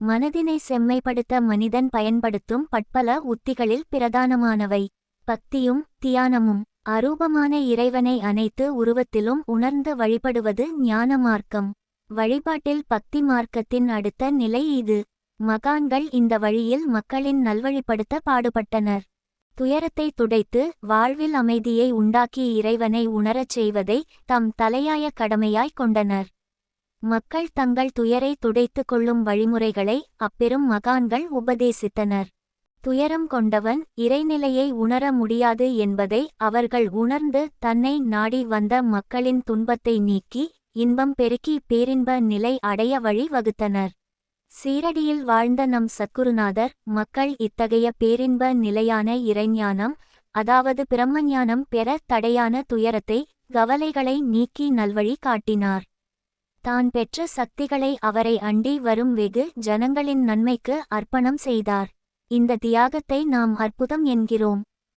மனதினை செம்மைப்படுத்த மனிதன் பயன்படுத்தும் பட்பல உத்திகளில் பிரதானமானவை. பக்தியும் தியானமும் அரூபமான இறைவனை அனைத்து உருவத்திலும் உணர்ந்து வழிபடுவது ஞான மார்க்கம். வழிபாட்டில் பக்தி மார்க்கத்தின் அடுத்த நிலை இது. மகான்கள் இந்த வழியில் மக்களின் நல்வழிப்படுத்த பாடுபட்டனர். துயரத்தை துடைத்து வாழ்வில் அமைதியை உண்டாக்கி இறைவனை உணரச் செய்வதை தம் தலையாய கடமையாய் கொண்டனர். மக்கள் தங்கள் துயரை துடைத்து கொள்ளும் வழிமுறைகளை அப்பெரும் மகான்கள் உபதேசித்தனர். துயரம் கொண்டவன் இறைநிலையை உணர முடியாது என்பதை அவர்கள் உணர்ந்து தன்னை நாடி வந்த மக்களின் துன்பத்தை நீக்கி இன்பம் பெருக்கி பேரின்ப நிலை அடைய வழி வகுத்தனர். சீரடியில் வாழ்ந்த நம் சத்குருநாதர் மக்கள் இத்தகைய பேரின்ப நிலையான இறைஞானம் அதாவது பிரம்மஞானம் பெற தடையான துயரத்தை கவலைகளை நீக்கி நல்வழி காட்டினார். தான் பெற்ற சக்திகளை அவரை அண்டி வரும் வெகு ஜனங்களின் நன்மைக்கு அர்ப்பணம் செய்தார். இந்த தியாகத்தை நாம் அற்புதம் என்கிறோம்.